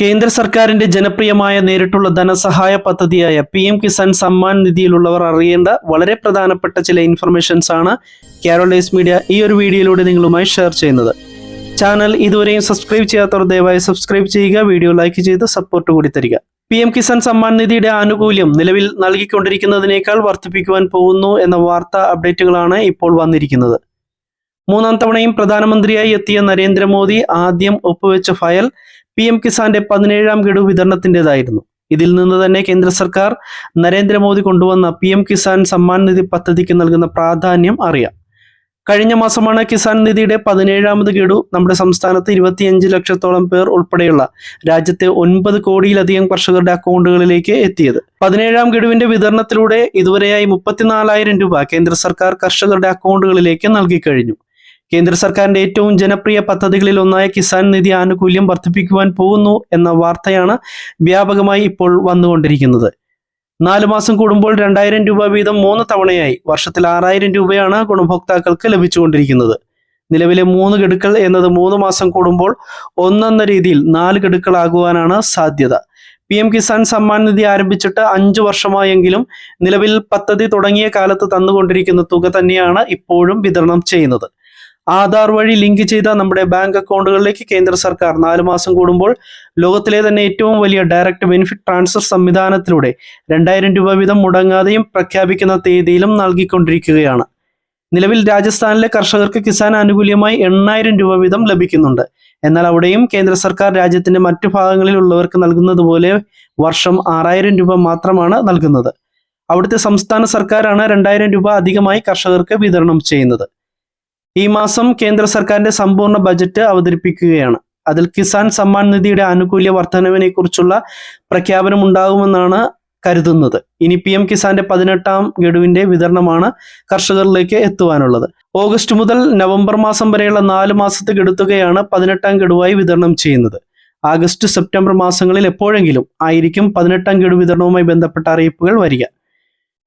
കേന്ദ്ര സർക്കാരിന്റെ ജനപ്രിയമായ നേരിട്ടുള്ള ധനസഹായ പദ്ധതിയായ പി എം കിസാൻ സമ്മാൻ നിധിയിലുള്ളവർ അറിയേണ്ട വളരെ പ്രധാനപ്പെട്ട ചില ഇൻഫർമേഷൻസ് ആണ് കാരോളൈസ് മീഡിയ ഈ ഒരു വീഡിയോയിലൂടെ നിങ്ങളുമായി ഷെയർ ചെയ്യുന്നത്. ചാനൽ ഇതുവരെയും സബ്സ്ക്രൈബ് ചെയ്യാത്തവർ ദയവായി സബ്സ്ക്രൈബ് ചെയ്യുക വീഡിയോ ലൈക്ക് ചെയ്ത് സപ്പോർട്ട് കൂടി തരിക. പി എം കിസാൻ സമ്മാൻ നിധിയുടെ ആനുകൂല്യം നിലവിൽ നൽകിക്കൊണ്ടിരിക്കുന്നതിനേക്കാൾ വർദ്ധിപ്പിക്കുവാൻ പോകുന്നു എന്ന വാർത്താ അപ്ഡേറ്റുകളാണ് ഇപ്പോൾ വന്നിരിക്കുന്നത്. മൂന്നാം തവണയും പ്രധാനമന്ത്രിയായി എത്തിയ നരേന്ദ്രമോദി ആദ്യം ഒപ്പുവെച്ച ഫയൽ പി എം കിസാന്റെ പതിനേഴാം ഗഡു വിതരണത്തിന്റെതായിരുന്നു. ഇതിൽ നിന്ന് തന്നെ കേന്ദ്ര സർക്കാർ നരേന്ദ്രമോദി കൊണ്ടുവന്ന പി എം കിസാൻ സമ്മാൻ നിധി പദ്ധതിക്ക് നൽകുന്ന പ്രാധാന്യം അറിയാം. കഴിഞ്ഞ മാസമാണ് കിസാൻ നിധിയുടെ പതിനേഴാമത് ഗഡു നമ്മുടെ സംസ്ഥാനത്ത് ഇരുപത്തിയഞ്ച് ലക്ഷത്തോളം പേർ ഉൾപ്പെടെയുള്ള രാജ്യത്തെ ഒൻപത് കോടിയിലധികം കർഷകരുടെ അക്കൗണ്ടുകളിലേക്ക് എത്തിയത്. പതിനേഴാം ഗഡുവിന്റെ വിതരണത്തിലൂടെ ഇതുവരെയായി മുപ്പത്തിനാലായിരം രൂപ കേന്ദ്ര സർക്കാർ കർഷകരുടെ അക്കൗണ്ടുകളിലേക്ക് നൽകിക്കഴിഞ്ഞു കേന്ദ്ര സർക്കാരിന്റെ ഏറ്റവും ജനപ്രിയ പദ്ധതികളിൽ ഒന്നായ കിസാൻ നിധി ആനുകൂല്യം വർദ്ധിപ്പിക്കുവാൻ പോകുന്നു എന്ന വാർത്തയാണ് വ്യാപകമായി ഇപ്പോൾ വന്നുകൊണ്ടിരിക്കുന്നത്. നാലു മാസം കൂടുമ്പോൾ രണ്ടായിരം രൂപ വീതം മൂന്ന് തവണയായി. വർഷത്തിൽ ആറായിരം രൂപയാണ് ഗുണഭോക്താക്കൾക്ക് ലഭിച്ചുകൊണ്ടിരിക്കുന്നത്. നിലവിലെ മൂന്ന് ഗഡുക്കൾ എന്നത് മൂന്ന് മാസം കൂടുമ്പോൾ ഒന്നെന്ന രീതിയിൽ നാല് ഗഡുക്കളാകുവാനാണ് സാധ്യത. പി എം കിസാൻ സമ്മാൻ നിധി ആരംഭിച്ചിട്ട് അഞ്ചു വർഷമായെങ്കിലും നിലവിൽ പദ്ധതി തുടങ്ങിയ കാലത്ത് തന്നുകൊണ്ടിരിക്കുന്ന തുക തന്നെയാണ് ഇപ്പോഴും വിതരണം ചെയ്യുന്നത്. ആധാർ വഴി ലിങ്ക് ചെയ്ത നമ്മുടെ ബാങ്ക് അക്കൗണ്ടുകളിലേക്ക് കേന്ദ്ര സർക്കാർ നാല് മാസം കൂടുമ്പോൾ ലോകത്തിലെ തന്നെ ഏറ്റവും വലിയ ഡയറക്റ്റ് ബെനിഫിറ്റ് ട്രാൻസ്ഫർ സംവിധാനത്തിലൂടെ രണ്ടായിരം രൂപ വീതം മുടങ്ങാതെയും പ്രഖ്യാപിക്കുന്ന തീയതിയിലും നൽകിക്കൊണ്ടിരിക്കുകയാണ്. നിലവിൽ രാജസ്ഥാനിലെ കർഷകർക്ക് കിസാൻ ആനുകൂല്യമായി എണ്ണായിരം രൂപ വീതം ലഭിക്കുന്നുണ്ട്. എന്നാൽ അവിടെയും കേന്ദ്ര സർക്കാർ രാജ്യത്തിന്റെ മറ്റു ഭാഗങ്ങളിൽ ഉള്ളവർക്ക് നൽകുന്നത് പോലെ വർഷം ആറായിരം രൂപ മാത്രമാണ് നൽകുന്നത്. അവിടുത്തെ സംസ്ഥാന സർക്കാരാണ് രണ്ടായിരം രൂപ അധികമായി കർഷകർക്ക് വിതരണം ചെയ്യുന്നത്. ഈ മാസം കേന്ദ്ര സർക്കാരിന്റെ സമ്പൂർണ ബജറ്റ് അവതരിപ്പിക്കുകയാണ്. അതിൽ കിസാൻ സമ്മാൻ നിധിയുടെ ആനുകൂല്യ വർധനവിനെ കുറിച്ചുള്ള പ്രഖ്യാപനം ഉണ്ടാകുമെന്നാണ് കരുതുന്നത്. ഇനി പി എം കിസാന്റെ പതിനെട്ടാം ഗഡുവിന്റെ വിതരണമാണ് കർഷകരിലേക്ക് എത്തുവാനുള്ളത്. ഓഗസ്റ്റ് മുതൽ നവംബർ മാസം വരെയുള്ള നാല് മാസത്തെ ഗഡുത്തുകയാണ് പതിനെട്ടാം ഗഡുവായി വിതരണം ചെയ്യുന്നത്. ആഗസ്റ്റ് സെപ്റ്റംബർ മാസങ്ങളിൽ എപ്പോഴെങ്കിലും ആയിരിക്കും പതിനെട്ടാം ഗഡു വിതരണവുമായി ബന്ധപ്പെട്ട അറിയിപ്പുകൾ വരിക.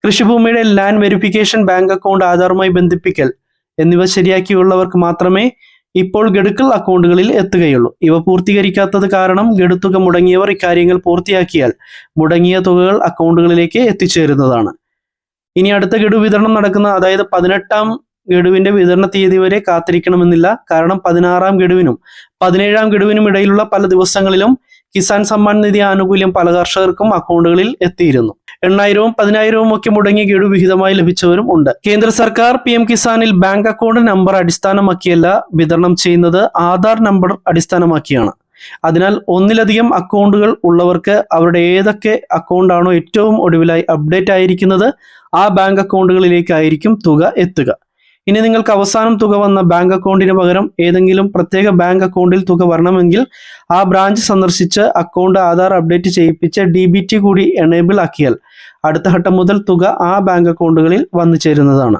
കൃഷിഭൂമിയുടെ ലാൻഡ് വെരിഫിക്കേഷൻ ബാങ്ക് അക്കൗണ്ട് ആധാറുമായി ബന്ധിപ്പിക്കൽ എന്നിവ ശരിയാക്കിയുള്ളവർക്ക് മാത്രമേ ഇപ്പോൾ ഗഡുക്കൾ അക്കൗണ്ടുകളിൽ എത്തുകയുള്ളൂ. ഇവ പൂർത്തീകരിക്കാത്തത് കാരണം ഗഡുത്തുക മുടങ്ങിയവർ ഇക്കാര്യങ്ങൾ പൂർത്തിയാക്കിയാൽ മുടങ്ങിയ തുകകൾ അക്കൗണ്ടുകളിലേക്ക് എത്തിച്ചേരുന്നതാണ്. ഇനി അടുത്ത ഗഡു വിതരണം നടക്കുന്ന അതായത് പതിനെട്ടാം ഗഡുവിന്റെ വിതരണ തീയതി വരെ കാത്തിരിക്കണമെന്നില്ല. കാരണം പതിനാറാം ഗഡുവിനും പതിനേഴാം ഗഡുവിനും ഇടയിലുള്ള പല ദിവസങ്ങളിലും കിസാൻ സമ്മാൻ നിധി ആനുകൂല്യം പല കർഷകർക്കും അക്കൗണ്ടുകളിൽ എത്തിയിരുന്നു. എണ്ണായിരവും പതിനായിരവും ഒക്കെ മുടങ്ങിയ ഗഡു വിഹിതമായി ലഭിച്ചവരും ഉണ്ട്. കേന്ദ്ര സർക്കാർ പി എം കിസാനിൽ ബാങ്ക് അക്കൗണ്ട് നമ്പർ അടിസ്ഥാനമാക്കിയല്ല വിതരണം ചെയ്യുന്നത്. ആധാർ നമ്പർ അടിസ്ഥാനമാക്കിയാണ്. അതിനാൽ ഒന്നിലധികം അക്കൗണ്ടുകൾ ഉള്ളവർക്ക് അവരുടെ ഏതൊക്കെ അക്കൗണ്ടാണോ ഏറ്റവും ഒടുവിലായി അപ്ഡേറ്റ് ആയിരിക്കുന്നത് ആ ബാങ്ക് അക്കൗണ്ടുകളിലേക്കായിരിക്കും തുക എത്തുക. ഇനി നിങ്ങൾക്ക് അവസാനം തുക വന്ന ബാങ്ക് അക്കൗണ്ടിന് പകരം ഏതെങ്കിലും പ്രത്യേക ബാങ്ക് അക്കൗണ്ടിൽ തുക വരണമെങ്കിൽ ആ ബ്രാഞ്ച് സന്ദർശിച്ച് അക്കൗണ്ട് ആധാർ അപ്ഡേറ്റ് ചെയ്യിപ്പിച്ച് ഡി ബി ടി കൂടി എനേബിൾ ആക്കിയാൽ അടുത്ത ഘട്ടം മുതൽ തുക ആ ബാങ്ക് അക്കൗണ്ടുകളിൽ വന്നു ചേരുന്നതാണ്.